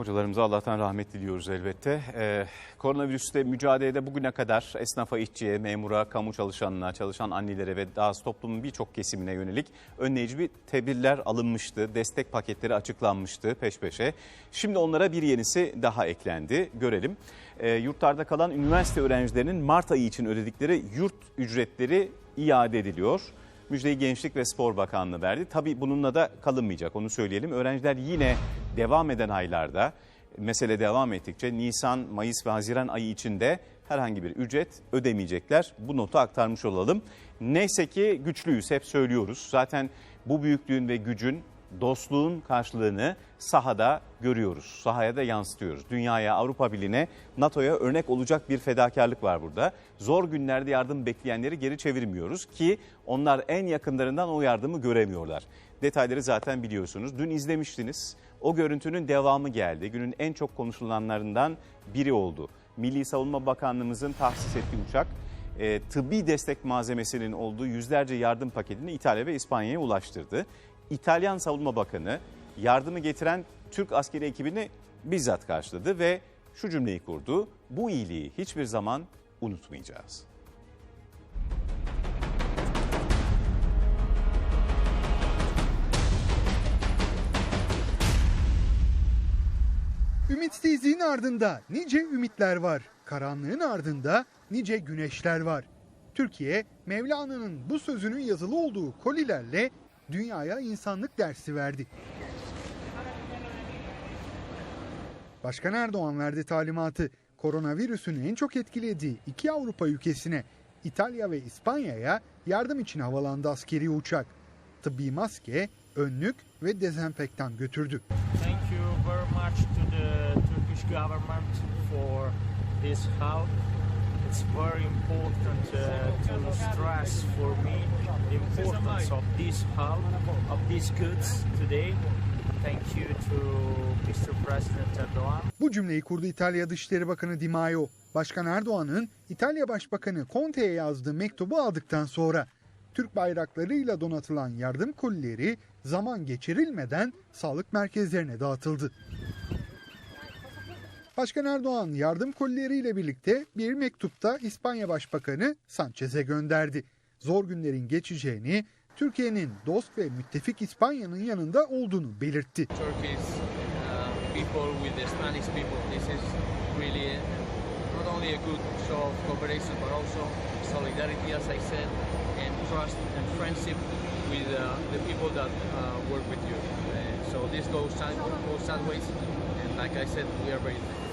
Hocalarımıza Allah'tan rahmet diliyoruz elbette. Ee, koronavirüste mücadelede bugüne kadar esnafa, işçiye, memura, kamu çalışanına, çalışan annelere ve daha toplumun birçok kesimine yönelik önleyici bir tedbirler alınmıştı. Destek paketleri açıklanmıştı peş peşe. Şimdi onlara bir yenisi daha eklendi. Görelim. Ee, yurtlarda kalan üniversite öğrencilerinin Mart ayı için ödedikleri yurt ücretleri iade ediliyor. Müjdeyi Gençlik ve Spor Bakanlığı verdi. Tabii bununla da kalınmayacak onu söyleyelim. Öğrenciler yine devam eden aylarda mesele devam ettikçe Nisan, Mayıs ve Haziran ayı içinde herhangi bir ücret ödemeyecekler. Bu notu aktarmış olalım. Neyse ki güçlüyüz hep söylüyoruz. Zaten bu büyüklüğün ve gücün dostluğun karşılığını sahada görüyoruz. Sahaya da yansıtıyoruz. Dünyaya, Avrupa Birliği'ne, NATO'ya örnek olacak bir fedakarlık var burada. Zor günlerde yardım bekleyenleri geri çevirmiyoruz ki onlar en yakınlarından o yardımı göremiyorlar. Detayları zaten biliyorsunuz. Dün izlemiştiniz. O görüntünün devamı geldi. Günün en çok konuşulanlarından biri oldu. Milli Savunma Bakanlığımızın tahsis ettiği uçak e, tıbbi destek malzemesinin olduğu yüzlerce yardım paketini İtalya ve İspanya'ya ulaştırdı. İtalyan Savunma Bakanı yardımı getiren Türk askeri ekibini bizzat karşıladı ve şu cümleyi kurdu. Bu iyiliği hiçbir zaman unutmayacağız. Ümitsizliğin ardında nice ümitler var. Karanlığın ardında nice güneşler var. Türkiye, Mevlana'nın bu sözünün yazılı olduğu kolilerle dünyaya insanlık dersi verdi. Başkan Erdoğan verdi talimatı. Koronavirüsün en çok etkilediği iki Avrupa ülkesine, İtalya ve İspanya'ya yardım için havalandı askeri uçak. Tıbbi maske, önlük ve dezenfektan götürdü. Thank you very much to the Turkish government for this help. It's very important uh, to stress for me the importance of this help, of these goods today. Thank you to Mr. President Erdogan. Bu cümleyi kurdu İtalya Dışişleri Bakanı Di Maio. Başkan Erdoğan'ın İtalya Başbakanı Conte'ye yazdığı mektubu aldıktan sonra Türk bayraklarıyla donatılan yardım kolileri zaman geçirilmeden sağlık merkezlerine dağıtıldı. Başkan Erdoğan yardım kolileriyle birlikte bir mektupta İspanya Başbakanı Sanchez'e gönderdi. Zor günlerin geçeceğini, Türkiye'nin dost ve müttefik İspanya'nın yanında olduğunu belirtti. So this goes, goes sideways, and like I said, we are very thankful.